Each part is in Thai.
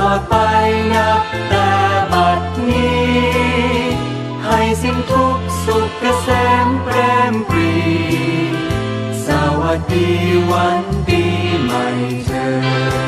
ลอดไปนับแต่บัดนี้ ให้สิ้นทุกสุขเกษมเปรมปรี สวัสดีวันปีใหม่เธอ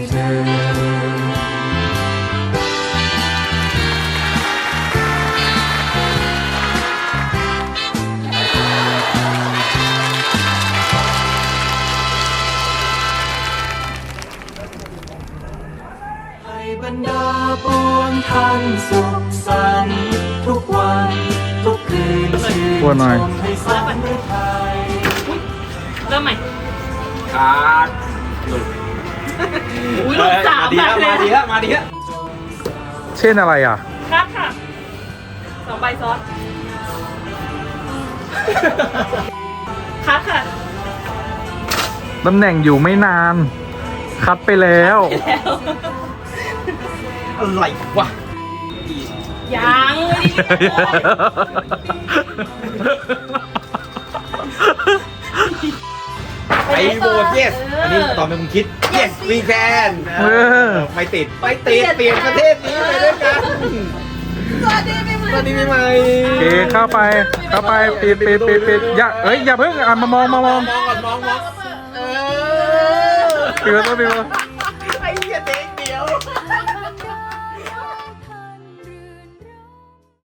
บรรดาปวงท่านสุขสันต์ทุกวันทุกคืนชื่นปวดหน่อย ชมให้สมฤทัยเริ่มใหม่ ขาดอุ้ยหลุดสามมาดีแบแล้วบเลยมาดีแล้วมาดีแล้วเช่นอะไรอะ ครับค่ะสองใบซ้อนครับค่ะตำแหน่งอยู่ไม่นาน คัดไปแล้ว แล้ว อะไรวะยังไม่ไอได้โบ yes อันนี้ตอนเป็นมึงคิด yes we can เออไม่ติดไม่ติดเปลี่ยนประเทศนี้ไปด้วยกัน สวัสดีปีใหม่ตอนนี้ไม่ใหม่โอเคเข้าไปเข้าไปปิดปิดปิดปิดอย่าเอ้ยอย่าเพิ่งอะมามองมามองมองก่อนมองมองเออ ปิดประตูปิดประตู